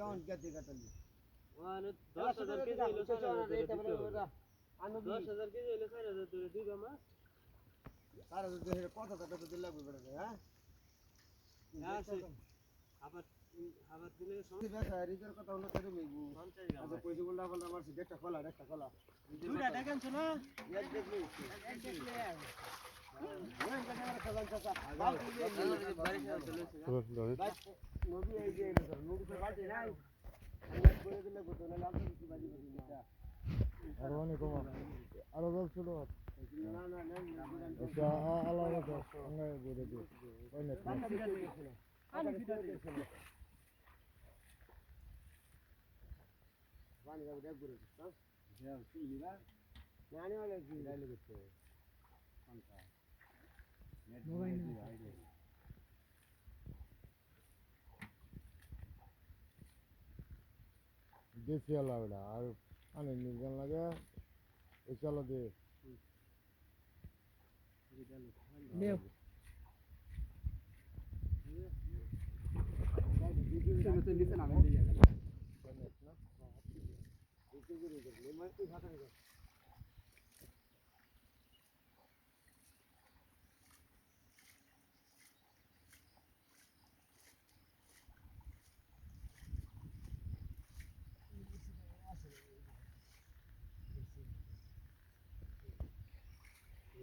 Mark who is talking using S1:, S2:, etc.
S1: কেমন গেছে কাটালি
S2: দশ হাজার কেজি হইল চার হাজার ধরে দিবে মাছ
S1: তার কত টাকা তো দিলে লাগবে বেড়াতে হ্যাঁ?
S2: আবার আবার দিলে সব।
S1: কথা হলো তেরে মেগু আচ্ছা পয়সা বললা বললা আমার একটা খোলা একটা খোলা।
S2: দুইটা দেখেন তো না
S1: এক দেখলি ওই কথা আমার খালান চাচা। বাড়ি নাই
S3: আরও অনেক আরও জল ছিল
S1: না না না
S3: আচ্ছা আলাদা সঙ্গে দেশি আলা ওটা আর আনে নির্জন লাগে এই চালা দিয়ে। নিচে মানে, নামে